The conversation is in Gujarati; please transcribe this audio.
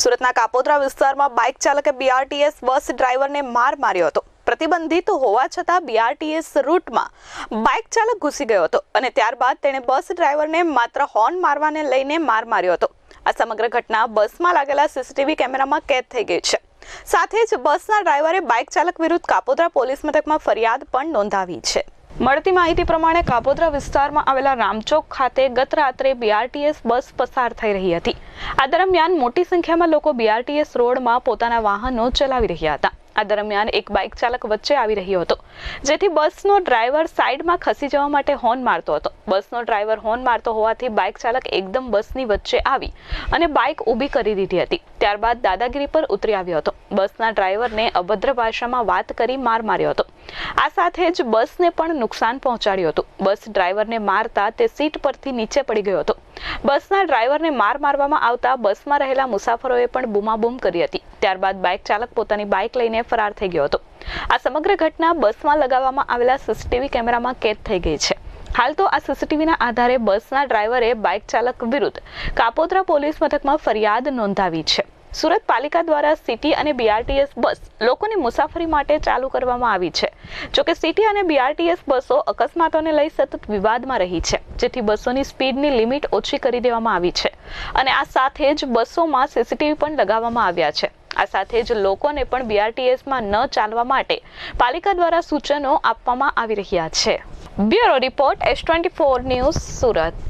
સુરતના કાપોદ્રા વિસ્તારમાં બાઇક ચાલકે બીઆરટીએસ બસ ડ્રાઈવરને માર માર્યો હતો. પ્રતિબંધિત હોવા છતાં બીઆરટીએસ રૂટમાં બાઇક ચાલક ઘૂસી ગયો હતો અને ત્યારબાદ તેણે બસ ડ્રાઈવરને માત્ર હોર્ન મારવાને લઈને માર માર્યો હતો. આ સમગ્ર ઘટના બસમાં લાગેલા સીસીટીવી કેમેરામાં કેદ થઈ ગઈ છે. સાથે જ બસના ડ્રાઈવરે બાઇક ચાલક વિરુદ્ધ કાપોદ્રા પોલીસ મથકમાં ફરિયાદ પણ નોંધાવી છે. મળતી માહિતી પ્રમાણે કાપોદ્રા વિસ્તારમાં આવેલા રામચોક ખાતે ગત રાત્રે બીઆરટીએસ બસ પસાર થઈ રહી હતી. આ દરમિયાન મોટી સંખ્યામાં લોકો બીઆરટીએસ રોડમાં પોતાના વાહનો ચલાવી રહ્યા હતા. આ દરમિયાન એક બાઇક ચાલક વચ્ચે આવી રહ્યો હતો, જેથી બસનો ડ્રાઈવર સાઈડમાં ખસી જવા માટે હોર્ન મારતો હતો. બસનો ડ્રાઈવર હોર્ન મારતો હોવાથી બાઇક ચાલક એકદમ બસની વચ્ચે આવી અને બાઇક ઊભી કરી દીધી હતી. ત્યારબાદ દાદાગીરી પર ઉતરી આવ્યો હતો. બસના ડ્રાઈવરને અભદ્ર ભાષામાં વાત કરી માર માર્યો હતો. આ સાથે જ બસને પણ નુકસાન પહોંચાડ્યું હતું. બસ ડ્રાઈવરને મારતા તે સીટ પરથી નીચે પડી ગયો હતો. બસના ડ્રાઈવરને માર મારવામાં આવતા બસમાં રહેલા મુસાફરોએ પણ બૂમાબૂમ કરી હતી. ત્યારબાદ બાઇક ચાલક પોતાની બાઇક લઈને ફરાર થઈ ગયો હતો. આ સમગ્ર ઘટના બસમાં લગાવવામાં આવેલા સીસીટીવી કેમેરામાં કેદ થઈ ગઈ છે. હાલ તો આ સીસીટીવીના આધારે બસના ડ્રાઈવરે બાઇક ચાલક વિરુદ્ધ કાપોદ્રા પોલીસ મથકમાં ફરિયાદ નોંધાવી છે. સુરત પાલિકા દ્વારા સિટી અને બીઆરટીએસ બસ લોકોની મુસાફરી માટે ચાલુ કરવામાં આવી છે. જોકે સિટી અને બીઆરટીએસ બસો અકસ્માતોને લઈ સતત વિવાદમાં રહી છે, જેથી બસોની સ્પીડની લિમિટ ઓછી કરી દેવામાં આવી છે અને આ સાથે જ બસોમાં સીસીટીવી પણ લગાવવામાં આવ્યા છે. આ સાથે જ લોકોને પણ બીઆરટીએસમાં ન ચાલવા માટે પાલિકા દ્વારા સૂચનો આપવામાં આવી રહ્યા છે. Bureau report S twenty four news Surat.